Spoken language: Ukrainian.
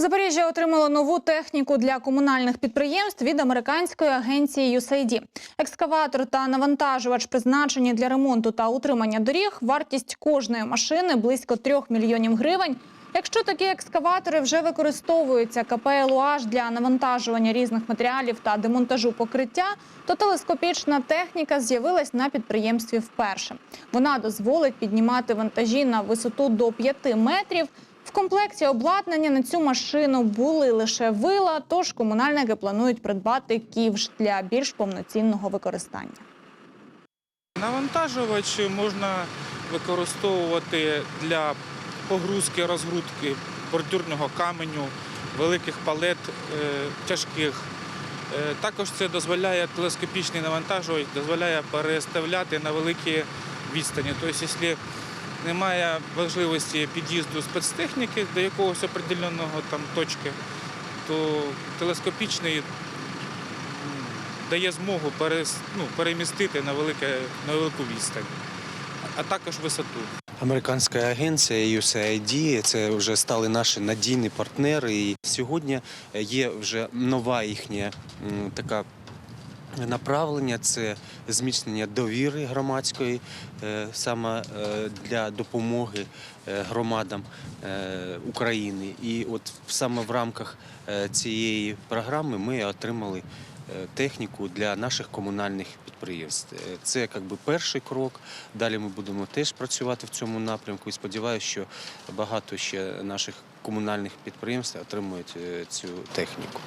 Запоріжжя отримало нову техніку для комунальних підприємств від американської агенції USAID. Екскаватор та навантажувач призначені для ремонту та утримання доріг. Вартість кожної машини близько 3 мільйонів гривень. Якщо такі екскаватори вже використовуються КП «ЛУАЖ» для навантажування різних матеріалів та демонтажу покриття, то телескопічна техніка з'явилась на підприємстві вперше. Вона дозволить піднімати вантажі на висоту до 5 метрів. В комплекті обладнання на цю машину були лише вила, тож комунальники планують придбати ківш для більш повноцінного використання. Навантажувач можна використовувати для погрузки, розгрузки бордюрного каменю, великих палет е, тяжких. Е, Також це дозволяє телескопічний навантажувач, дозволяє переставляти на великі відстані. Тобто, якщо немає важливості під'їзду спецтехніки до якогось определеного там точки, то телескопічний дає змогу ну, перемістити на, велике, на велику відстань, а також висоту. Американська агенція USAID – це вже стали наші надійні партнери. І сьогодні є вже нова їхня така направлення це зміцнення довіри громадської е, саме е, для допомоги е, громадам України. І от саме в рамках цієї програми ми отримали техніку для наших комунальних підприємств. Це якби перший крок. Далі ми будемо теж працювати в цьому напрямку і сподіваюся, що багато ще наших комунальних підприємств отримують цю техніку.